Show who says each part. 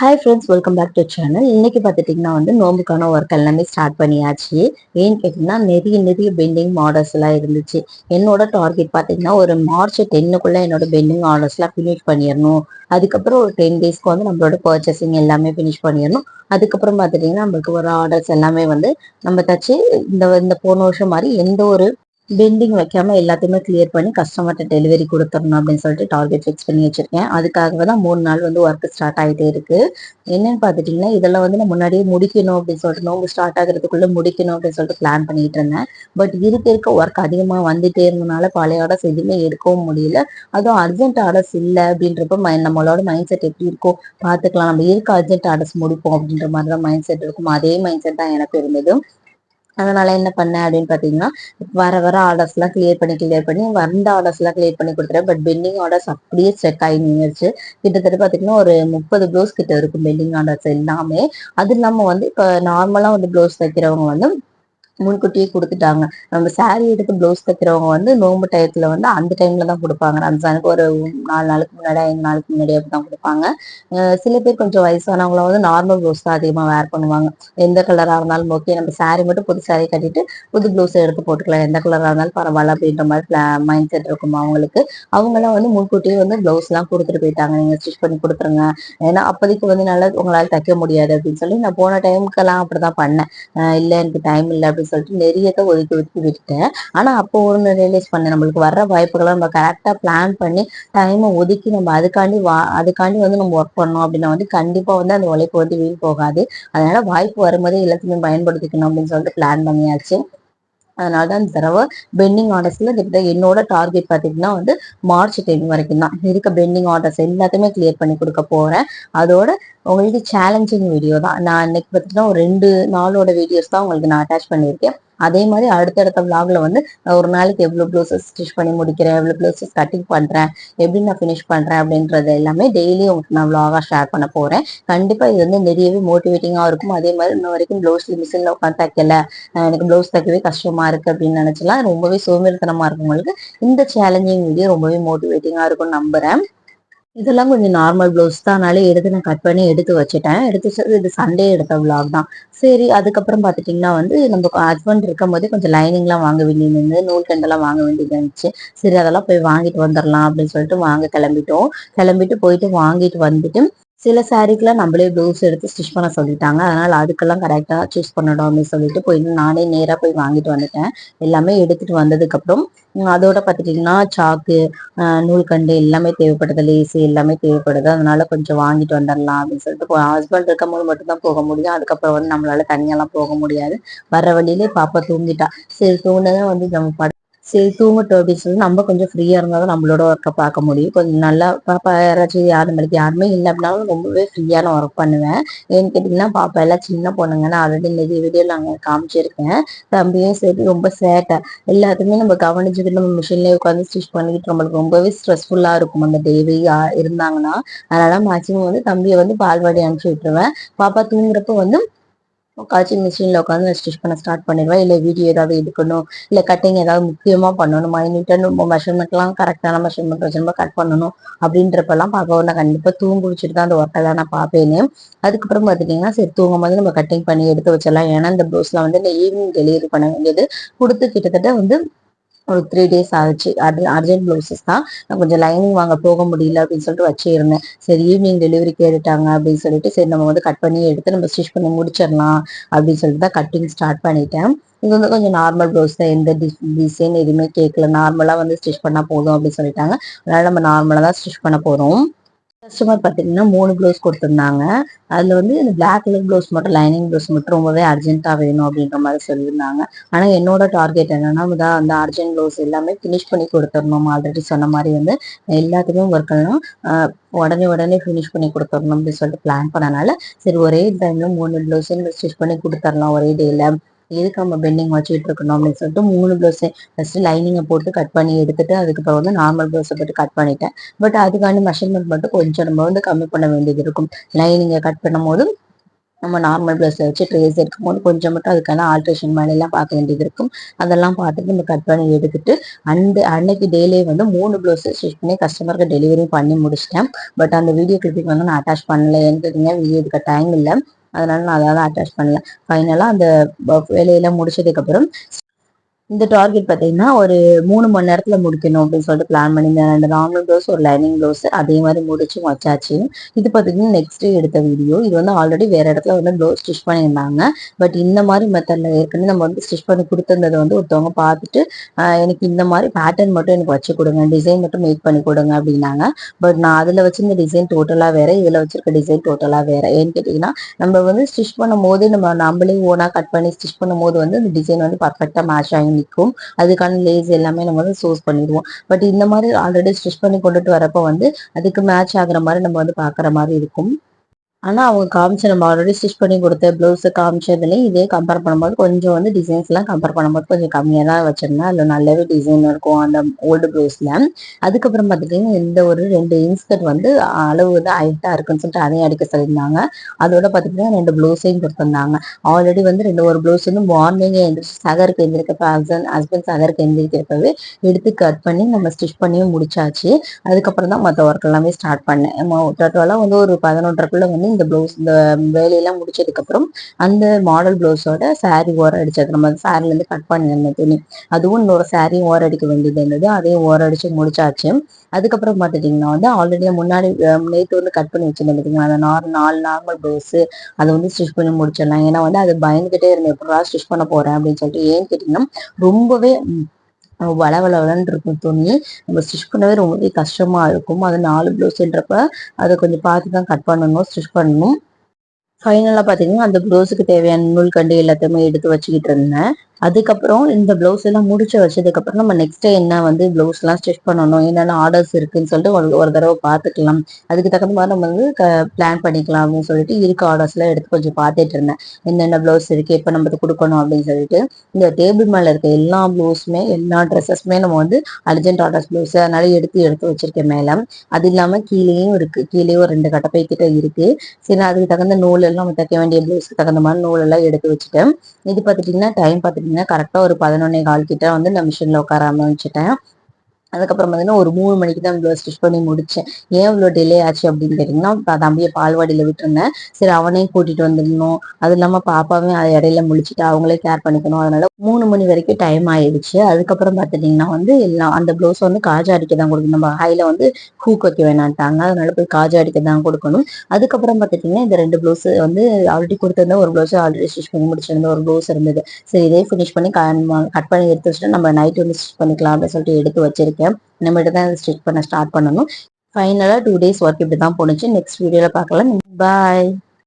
Speaker 1: Hi friends welcome back to channel இன்னைக்கு பார்த்துட்டிங்கன்னா வந்து நோம்புக்கான ஒர்க் எல்லாமே ஸ்டார்ட் பண்ணியாச்சு. ஏன்னு கேட்டிங்கன்னா நிறைய நிறைய பெண்டிங் மாடல்ஸ் எல்லாம் இருந்துச்சு. என்னோட டார்கெட் பார்த்தீங்கன்னா ஒரு மார்ச் டென்னுக்குள்ளே என்னோட பெண்டிங் ஆர்டர்ஸ்லாம் ஃபினிஷ் பண்ணிடணும். அதுக்கப்புறம் ஒரு டென் டேஸ்க்கு வந்து நம்மளோட பர்ச்சேசிங் எல்லாமே ஃபினிஷ் பண்ணிடணும். அதுக்கப்புறம் பார்த்துட்டிங்கன்னா நம்மளுக்கு ஒரு ஆர்டர்ஸ் எல்லாமே வந்து நம்ம தச்சு இந்த இந்த போன வருஷம் மாதிரி எந்த ஒரு பெண்டிங் வைக்காம எல்லாத்தையுமே கிளியர் பண்ணி கஸ்டமர்கிட்ட டெலிவரி கொடுத்துடணும் அப்படின்னு சொல்லிட்டு டார்கெட் ஃபிக்ஸ் பண்ணி வச்சிருக்கேன். அதுக்காக தான் மூணு நாள் வந்து ஒர்க் ஸ்டார்ட் ஆகிட்டே இருக்கு. என்னன்னு பார்த்துட்டிங்கன்னா இதெல்லாம் வந்து நான் முன்னாடியே முடிக்கணும் அப்படின்னு சொல்லிட்டு நோம்பு ஸ்டார்ட் ஆகிறதுக்குள்ள முடிக்கணும் அப்படின்னு சொல்லிட்டு பிளான் பண்ணிட்டு இருந்தேன். பட் இருக்க இருக்க ஒர்க் அதிகமாக வந்துட்டே இருந்தனால பழைய ஆர்டர்ஸ் எதுவுமே எடுக்கவும் முடியல. அதுவும் அர்ஜென்ட் ஆர்டர்ஸ் இல்லை அப்படின்றப்ப நம்மளோட மைண்ட் செட் எப்படி இருக்கோ பார்த்துக்கலாம். நம்ம இருக்க அர்ஜென்ட் ஆர்டர்ஸ் முடிப்போம் அப்படின்ற மாதிரி தான் மைண்ட் செட் இருக்கும். அதே மைண்ட் செட் தான் எனக்கு இருந்தது அதனால என்ன பண்ணேன் அப்படின்னு பாத்தீங்கன்னா வர வர ஆர்டர்ஸ் எல்லாம் கிளியர் பண்ணி கிளியர் பண்ணி வந்த ஆர்டர்ஸ் எல்லாம் கிளியர் பண்ணி கொடுத்துறேன் பட் பெண்டிங் ஆர்டர்ஸ் அப்படியே செக் ஆகி நின்றுச்சு கிட்டத்தட்ட பாத்தீங்கன்னா ஒரு முப்பது ப்ளவுஸ் கிட்ட இருக்கும் பெண்டிங் ஆர்டர்ஸ் எல்லாமே. அது இல்லாம வந்து இப்ப நார்மலா வந்து ப்ளவுஸ் தைக்கிறவங்க வந்து முன்கூட்டியே கொடுத்துட்டாங்க. நம்ம சாரி எடுத்து ப்ளவுஸ் தைக்கிறவங்க வந்து நோம்பு டயத்துல வந்து அந்த டைம்ல தான் கொடுப்பாங்க. ரம்ஜானுக்கு ஒரு நாலு நாளுக்கு முன்னாடி ஐந்து நாளுக்கு முன்னாடி அப்படி தான் கொடுப்பாங்க சில பேர் கொஞ்சம் வயசானவங்கள வந்து நார்மல் ப்ளவுஸ் தான் அதிகமாக வேர் பண்ணுவாங்க. எந்த கலராக இருந்தாலும் ஓகே நம்ம சாரி மட்டும் புது சாரி கட்டிட்டு புது ப்ளவுஸ் எடுத்து போட்டுக்கலாம். எந்த கலராக இருந்தாலும் பரவாயில்ல அப்படின்ற மாதிரி மைண்ட் செட் இருக்கும் அவங்களுக்கு. அவங்களாம் வந்து முன்கூட்டியே வந்து ப்ளவுஸ் எல்லாம் கொடுத்துட்டு போயிட்டாங்க. நீங்க ஸ்டிச் பண்ணி கொடுத்துருங்க. ஏன்னா அப்போதைக்கு வந்து நல்லா உங்களால் தைக்க முடியாது அப்படின்னு சொல்லி நான் போன டைமுக்கெல்லாம் அப்படிதான் பண்ணேன். இல்லை எனக்கு டைம் இல்லை அப்படின்னு சொல்லிட்டு நிறையத்தை ஒதுக்கி ஒதுக்கி விட்டுட்டேன். ஆனா அப்போ ஒன்று ரியலைஸ் பண்ணேன். நம்மளுக்கு வர்ற வாய்ப்புகளை நம்ம கரெக்டா பிளான் பண்ணி டைமை ஒதுக்கி நம்ம அதுக்காண்டி வா அதுக்காண்டி வந்து நம்ம ஒர்க் பண்ணோம் அப்படின்னா வந்து கண்டிப்பா வந்து அந்த உழைப்பு வந்து வீண் போகாது. அதனால வாய்ப்பு வரும்போதே எல்லாத்தையுமே பயன்படுத்திக்கணும் அப்படின்னு சொல்லிட்டு பிளான் பண்ணியாச்சு. அதனால தான் இந்த தடவை பெண்டிங் ஆர்டர்ஸ்ல என்னோட டார்கெட் பார்த்தீங்கன்னா வந்து மார்ச் டென் வரைக்கும் தான். இருக்க பெண்டிங் ஆர்டர்ஸ் எல்லாத்தையுமே கிளியர் பண்ணி கொடுக்க போறேன். அதோட உங்களுக்கு சேலஞ்சிங் வீடியோ தான். நான் இன்னைக்கு பார்த்தீங்கன்னா ஒரு ரெண்டு நாளோட வீடியோஸ் தான் உங்களுக்கு நான் அட்டாச் பண்ணியிருக்கேன். அதே மாதிரி அடுத்தடுத்த விளாக்ல வந்து ஒரு நாளைக்கு எவ்வளோ ப்ளவுசஸ் ஸ்டிச் பண்ணி முடிக்கிறேன் எவ்வளோ ப்ளவுசஸ் கட்டிங் பண்ணுறேன் எப்படி நான் ஃபினிஷ் பண்ணுறேன் அப்படின்றது எல்லாமே டெய்லி உங்களுக்கு நான் விளாகாக ஷேர் பண்ண போகிறேன் கண்டிப்பாக இது வந்து நிறையவே மோட்டிவேட்டிங்காக இருக்கும். அதே மாதிரி இன்ன வரைக்கும் ப்ளவுஸ் மிஷினில் உட்காந்து தைக்கல. எனக்கு ப்ளவுஸ் தைக்கவே கஷ்டமாக இருக்குது அப்படின்னு நினைச்சலாம் ரொம்பவே சோம்பேறித்தனமா இருக்கும் உங்களுக்கு. இந்த சேலஞ்சிங் வீடியோ ரொம்பவே மோட்டிவேட்டிங்காக இருக்கும்னு நம்புகிறேன் இதெல்லாம் கொஞ்சம் நார்மல் ப்ளவுஸ் தான். அதனால எடுத்து நான் கட் பண்ணி எடுத்து வச்சுட்டேன். எடுத்து இது சண்டே எடுத்த விளாக் தான். சரி அதுக்கப்புறம் பார்த்துட்டிங்கன்னா வந்து நம்ம ஹஸ்பண்ட் இருக்கும் போதே கொஞ்சம் லைனிங்லாம் வாங்க வேண்டியது நூல் கண்டெல்லாம் வாங்க வேண்டியது இருந்துச்சு. சரி அதெல்லாம் போய் வாங்கிட்டு வந்துடலாம் அப்படின்னு சொல்லிட்டு வாங்க கிளம்பிட்டோம். கிளம்பிட்டு போயிட்டு வாங்கிட்டு வந்துட்டு சில சாரீக்கெல்லாம் நம்மளே ப்ளவுஸ் எடுத்து ஸ்டிச் பண்ண சொல்லிட்டாங்க. அதனால அதுக்கெல்லாம் கரெக்டாக சூஸ் பண்ணணும் அப்படின்னு சொல்லிட்டு போய் நானே நேராக போய் வாங்கிட்டு வந்துட்டேன். எல்லாமே எடுத்துட்டு வந்ததுக்கப்புறம் அதோட பார்த்துட்டிங்கன்னா சாக்கு நூல்கண்டு எல்லாமே தேவைப்படுது. லேசி எல்லாமே தேவைப்படுது. அதனால கொஞ்சம் வாங்கிட்டு வந்துடலாம் அப்படின்னு சொல்லிட்டு ஹஸ்பண்ட் இருக்கும் போது மட்டும்தான் போக முடியும். அதுக்கப்புறம் வந்து நம்மளால தனியெல்லாம் போக முடியாது. வர்ற வழியிலே பாப்பா தூங்கிட்டா. சரி தூங்கினதான் வந்து நம்ம சரி தூங்கட்டும் அப்படின்னு சொல்லி நம்ம கொஞ்சம் ஃப்ரீயா தான் நம்மளோட ஒர்க்கை பார்க்க முடியும். கொஞ்சம் நல்லா பாப்பா யாராச்சும் யாரும் நம்மளுக்கு யாருமே இல்லை அப்படின்னாலும் ரொம்பவே ஃப்ரீயான ஒர்க் பண்ணுவேன். ஏன்னு கேட்டிங்கன்னா பாப்பா எல்லாம் சின்ன பொண்ணுங்க. நான் ஆல்ரெடி இந்த வீடியோ நாங்கள் காமிச்சிருக்கேன். தம்பியும் சரி ரொம்ப சேட்டை எல்லாத்தையுமே நம்ம கவனிச்சுக்கிட்டு நம்ம மிஷின்லேயே உட்காந்து ஸ்டிச் பண்ணிக்கிட்டு நம்மளுக்கு ரொம்பவே ஸ்ட்ரெஸ்ஃபுல்லாக இருக்கும். அந்த டேவே இருந்தாங்கன்னா அதனால மேக்சிமம் வந்து தம்பியை வந்து பால்வாடி அனுப்பிச்சு விட்டுருவேன். பாப்பா தூங்குறப்ப வந்து உட்காந்து மிஷினில் உட்காந்து ஸ்டிச் பண்ண ஸ்டார்ட் பண்ணிடுவேன். இல்லை வீடியோ ஏதாவது எடுக்கணும். இல்லை கட்டிங் ஏதாவது முக்கியமாக பண்ணணும். மைனியூட்டாக நம்ம மெஷர்மெண்ட்லாம் கரெக்டான மெஷர்மெண்ட் வச்சு கட் பண்ணணும் அப்படின்றப்பெல்லாம் பார்க்க நான் கண்டிப்பாக தூங்க வச்சுட்டு தான் அந்த ஒர்க்கை தான் நான் பார்ப்பேனே. அதுக்கப்புறம் பார்த்துட்டிங்கன்னா சரி தூங்கும் போது நம்ம கட்டிங் பண்ணி எடுத்து வச்சிடலாம். ஏன்னா இந்த ப்ளவுஸில் வந்து இந்த ஈவினிங் டெலிவரி பண்ண வேண்டியது கொடுத்து கிட்டத்தட்ட வந்து ஒரு த்ரீ டேஸ் ஆச்சு. அது அர்ஜென்ட் ப்ளவுசஸ் தான். நான் கொஞ்சம் லைனிங் வாங்க போக முடியல அப்படின்னு சொல்லிட்டு வச்சிருந்தேன். சரி ஈவினிங் டெலிவரி கேட்டுட்டாங்க அப்படின்னு சொல்லிட்டு சரி நம்ம வந்து கட் பண்ணி எடுத்து நம்ம ஸ்டிச் பண்ணி முடிச்சிடலாம் அப்படின்னு சொல்லிட்டு தான் கட்டிங் ஸ்டார்ட் பண்ணிட்டேன். இது வந்து கொஞ்சம் நார்மல் ப்ளவுஸ் தான். எந்த டிசைன் எதுவுமே கேட்கல. நார்மலாக வந்து ஸ்டிச் பண்ணால் போதும் அப்படின்னு சொல்லிட்டாங்க. அதனால நம்ம நார்மலாக தான் ஸ்டிச் பண்ண போகிறோம் கஸ்டமர் பார்த்தீங்கன்னா மூணு ப்ளவுஸ் கொடுத்துருந்தாங்க. அதில் வந்து இந்த பிளாக் கலர் ப்ளவுஸ் மட்டும் லைனிங் ப்ளவுஸ் மட்டும் ரொம்பவே அர்ஜென்ட்டாக வேணும் அப்படின்ற மாதிரி சொல்லியிருந்தாங்க. ஆனால் என்னோட டார்கெட் என்னன்னா தான் அந்த அர்ஜென்ட் ப்ளவுஸ் எல்லாமே ஃபினிஷ் பண்ணி கொடுத்துடணும். ஆல்ரெடி சொன்ன மாதிரி வந்து எல்லாத்துக்குமே ஒர்க் பண்ணணும். உடனே உடனே ஃபினிஷ் பண்ணி கொடுத்துடணும் அப்படின்னு சொல்லிட்டு பிளான் பண்ணனால சரி ஒரே டைமில் மூணு ப்ளவுஸ் ஸ்டிச் பண்ணி கொடுத்துடலாம். ஒரே டேயில் எதுக்கு நம்ம பெண்டிங் வச்சுக்கிட்டு இருக்கணும் அப்படின்னு சொல்லிட்டு மூணு ப்ளவுஸை ஃபர்ஸ்ட் லைனிங்கை போட்டு கட் பண்ணி எடுத்துட்டு அதுக்கப்புறம் வந்து நார்மல் ப்ளவுஸை போட்டு கட் பண்ணிட்டேன். பட் அதுக்கான மெஷர்மெண்ட் மட்டும் கொஞ்சம் நம்ம வந்து கம்மி பண்ண வேண்டியது இருக்கும். லைனிங்கை கட் பண்ணும் போது நம்ம நார்மல் ப்ளவுஸில் வச்சு ட்ரேஸ் எடுக்கும்போது கொஞ்சம் மட்டும் அதுக்கான ஆல்ட்ரேஷன் மேலெல்லாம் பார்க்க வேண்டியது இருக்கும். அதெல்லாம் பார்த்துட்டு நம்ம கட் பண்ணி எடுத்துட்டு அந்த அன்னைக்கு டேலே வந்து மூணு ப்ளவுஸ் ஸ்டிச் பண்ணி கஸ்டமருக்கு டெலிவரியும் பண்ணி முடிச்சிட்டேன். பட் அந்த வீடியோ கிளிப்பிங் வந்து நான் அட்டாச் பண்ணல எனக்கு வீடியோ எடுக்க டைம் இல்லை. அதனால நான் அதெல்லாம் அட்டாச் பண்ணல. ஃபைனலாக அந்த வேலையெல்லாம் முடிச்சதுக்கப்புறம் இந்த டார்கெட் பார்த்தீங்கன்னா ஒரு மூணு மணி நேரத்தில் முடிக்கணும் அப்படின்னு சொல்லிட்டு பிளான் பண்ணியிருந்தேன். ரெண்டு நார்மல் ப்ளவுஸ் ஒரு லைனிங் ப்ளவுஸ் அதே மாதிரி முடிச்சு வச்சாச்சு. இது பார்த்தீங்கன்னா நெக்ஸ்ட் எடுத்த வீடியோ இது வந்து ஆல்ரெடி வேற இடத்துல வந்து ப்ளவுஸ் ஸ்டிச் பண்ணியிருந்தாங்க. பட் இந்த மாதிரி மெத்தடில் ஏற்கனவே நம்ம வந்து ஸ்டிச் பண்ணி கொடுத்துருந்ததை வந்து ஒருத்தவங்க பார்த்துட்டு எனக்கு இந்த மாதிரி பேட்டர்ன் மட்டும் எனக்கு வச்சு கொடுங்க. டிசைன் மட்டும் மேக் பண்ணி கொடுங்க அப்படின்னாங்க. பட் நான் அதில் வச்சிருந்த டிசைன் டோட்டலாக வேற இதில் வச்சிருக்க டிசைன் டோட்டலாக வேற. ஏன்னு கேட்டிங்கன்னா நம்ம வந்து ஸ்டிச் பண்ணும் போது நம்ம நம்மளே ஓனாக கட் பண்ணி ஸ்டிச் பண்ணும் போது வந்து இந்த டிசைன் வந்து பர்ஃபெக்டாக மேட்ச் ஆகி நிற்கும் அதுக்கான லேஸ் எல்லாமே நம்ம வந்து சோர்ஸ் பண்ணிடுவோம். பட் இந்த மாதிரி ஆல்ரெடி ஸ்டிச் பண்ணி கொண்டுட்டு வரப்போ வந்து அதுக்கு மேட்ச் ஆகிற மாதிரி நம்ம வந்து பார்க்குற மாதிரி இருக்கும். ஆனால் அவங்க காமிச்ச நம்ம ஆல்ரெடி ஸ்டிச் பண்ணி கொடுத்த ப்ளவுஸை காமிச்சதுலேயும் இதே கம்பேர் பண்ணும்போது கொஞ்சம் வந்து டிசைன்ஸ்லாம் கம்பேர் பண்ணும்போது கொஞ்சம் கம்மியாக தான் வச்சிருந்தா அதில் நல்லாவே டிசைன் இருக்கும் அந்த ஓல்டு ப்ளவுஸில் அதுக்கப்புறம் பார்த்துட்டிங்கன்னா இந்த ஒரு ரெண்டு இன்ஸ்கர்ட் வந்து அளவு வந்து ஹைட்டாக இருக்குன்னு சொல்லிட்டு அதையும் அடிக்க சொல்லியிருந்தாங்க. அதோட பார்த்துட்டிங்கன்னா ரெண்டு ப்ளவுஸையும் கொடுத்துருந்தாங்க. ஆல்ரெடி வந்து ரெண்டு ஒரு ப்ளவுஸ் வந்து மார்னிங்கே எழுந்திரிச்சு சகருக்கு எழுந்திருக்கப்ப ஹஸ்பண்ட் ஹஸ்பண்ட் சகருக்கு எழுந்திரிக்கிறப்பவே எடுத்து கட் பண்ணி நம்ம ஸ்டிச் பண்ணியும் முடிச்சாச்சு. அதுக்கப்புறம் தான் மற்ற ஒர்க் எல்லாமே ஸ்டார்ட் பண்ணேன். டோட்டலாக வந்து ஒரு பதினொன்றரைக்குள்ளே வந்து இந்த ப்ளவுஸ் இந்த வேலையெல்லாம் முடிச்சதுக்கப்புறம் அந்த மாடல் ப்ளவுஸோட சாரீ ஓரம் அடிச்சது நம்ம சாரிலேருந்து கட் பண்ணியிருந்த துணி. அதுவும் இன்னொரு சாரீ ஓரம் அடிக்க வேண்டியது இருந்தது. அதையும் ஓரம் அடிச்சு முடிச்சாச்சு. அதுக்கப்புறம் பார்த்துட்டிங்கன்னா வந்து ஆல்ரெடி முன்னாடி நேற்று வந்து கட் பண்ணி வச்சுருந்தேன் பார்த்தீங்கன்னா அந்த நார் நாலு நார்மல் ப்ளவுஸு அதை வந்து ஸ்டிச் பண்ணி முடிச்சிடலாம். ஏன்னா வந்து அது பயந்துகிட்டே இருந்தேன். எப்படா ஸ்டிச் பண்ண போகிறேன் அப்படின்னு சொல்லிட்டு ஏன்னு கேட்டிங்கன்னா ரொம்பவே வள வளவலன்னு இருக்கும் துணி. நம்ம ஸ்டிச் பண்ணவே ரொம்பவே கஷ்டமாக இருக்கும். அது நாலு ப்ளவுஸ்ன்றப்ப அதை கொஞ்சம் பார்த்து தான் கட் பண்ணணும் ஸ்டிச் பண்ணணும். ஃபைனலாக பார்த்தீங்கன்னா அந்த ப்ளவுஸுக்கு தேவையான நூல் கண்டு எல்லாத்தையுமே எடுத்து வச்சுக்கிட்டு இருந்தேன். அதுக்கப்புறம் இந்த ப்ளவுஸ் எல்லாம் முடிச்சு வச்சதுக்கப்புறம் நம்ம நெக்ஸ்ட் என்ன வந்து ப்ளவுஸ்லாம் ஸ்டிச் பண்ணணும் என்னென்ன ஆர்டர்ஸ் இருக்குன்னு சொல்லிட்டு ஒரு ஒரு தடவை பார்த்துக்கலாம். அதுக்கு தகுந்த மாதிரி நம்ம வந்து பிளான் பண்ணிக்கலாம் அப்படின்னு சொல்லிட்டு இருக்க ஆர்டர்ஸ்லாம் எடுத்து கொஞ்சம் பார்த்துட்டு இருந்தேன். என்னென்ன ப்ளவுஸ் இருக்குது எப்போ நம்ம கொடுக்கணும் அப்படின்னு சொல்லிட்டு. இந்த டேபிள் மேலே இருக்க எல்லா ப்ளவுஸுமே எல்லா ட்ரெஸ்ஸஸுமே நம்ம வந்து அர்ஜென்ட் ஆர்டர்ஸ் ப்ளவுஸ் அதனால எடுத்து எடுத்து வச்சிருக்கேன் மேலே. அது இல்லாமல் கீழேயும் இருக்குது கீழேயும் ரெண்டு கட்டப்பை கிட்ட இருக்குது சரி அதுக்கு தகுந்த நூல் எல்லாம் நம்ம தைக்க வேண்டிய ப்ளவுஸ்க்கு தகுந்த மாதிரி நூல் எல்லாம் எடுத்து வச்சுட்டேன். இது பார்த்துட்டிங்கன்னா டைம் பார்த்துட்டிங்கன்னா கரெக்டாக ஒரு பதினொன்னே கால் கிட்ட வந்து நான் மிஷினில் உட்கார ஆரம்பிச்சிட்டேன். அதுக்கப்புறம் பார்த்தீங்கன்னா ஒரு மூணு மணிக்கு தான் இவ்வளோ ஸ்டிச் பண்ணி முடிச்சேன். ஏன் இவ்வளோ டிலே ஆச்சு அப்படின்னு கேட்டிங்கன்னா தம்பியை பால்வாடியில் விட்டுருந்தேன். சரி அவனையும் கூட்டிகிட்டு வந்துடணும். அது இல்லாமல் பாப்பாவையும் அதை இடையில முடிச்சுட்டு அவங்களே கேர் பண்ணிக்கணும். அதனால மூணு மணி வரைக்கும் டைம் ஆயிடுச்சு. அதுக்கப்புறம் பார்த்துட்டிங்கன்னா வந்து எல்லாம் அந்த ப்ளவுஸ் வந்து காஜா அடிக்க தான் கொடுக்கணும். நம்ம ஹையில் வந்து ஹூக் வைக்க வேணான்ட்டாங்க அதனால போய் காஜா அடிக்க தான் கொடுக்கணும். அதுக்கப்புறம் பார்த்துட்டிங்கன்னா இந்த ரெண்டு ப்ளவுஸ் வந்து ஆல்ரெடி கொடுத்துருந்த ஒரு ப்ளவுஸ் ஆல்ரெடி ஸ்டிச் பண்ணி முடிச்சிருந்த ஒரு ப்ளவுஸ் இருந்தது. சரி இதே ஃபினிஷ் பண்ணி கட் பண்ணி எடுத்து வச்சுட்டு நம்ம நைட் வந்து ஸ்டிச் பண்ணிக்கலாம் அப்படின்னு சொல்லிட்டு எடுத்து வச்சிருக்கேன். பண்ணியிருக்கேன் இனிமேட்டு தான் ஸ்டிச் பண்ண ஸ்டார்ட் பண்ணணும். ஃபைனலாக டூ டேஸ் ஒர்க் இப்படி தான் போணுச்சு. நெக்ஸ்ட் வீடியோவில் பார்க்கலாம். பாய்